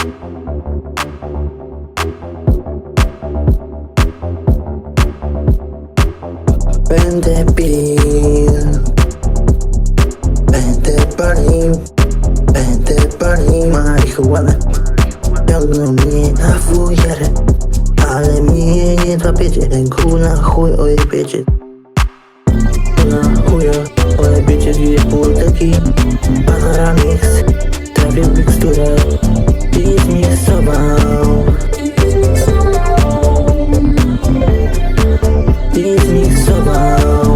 Będę pił Będę palił Będę palił marihuanę Ciągną mnie na fujarę Ale mnie nie złapiecie Ręku na chuj ojebiecie. Na chuja ojebiecie dwie półteki Panoramix Trafię w miksturę I zmiksował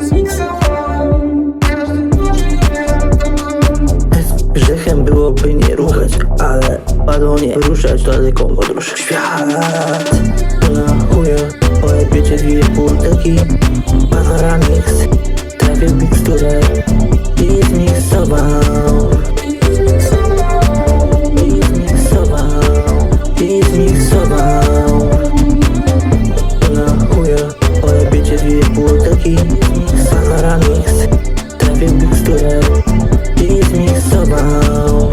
I zmiksował Grzechem byłoby nie ruchać, ale padło nie ruszać daleką podróż. Świat. Na chuja, ojebiecie dwie półteki, panoramix, i Sonora Mix Trafił miksturę i zmiksował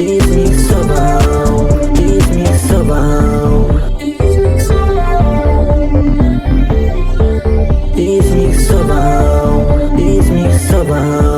I zmiksował, i zmiksował I zmiksował, i zmiksował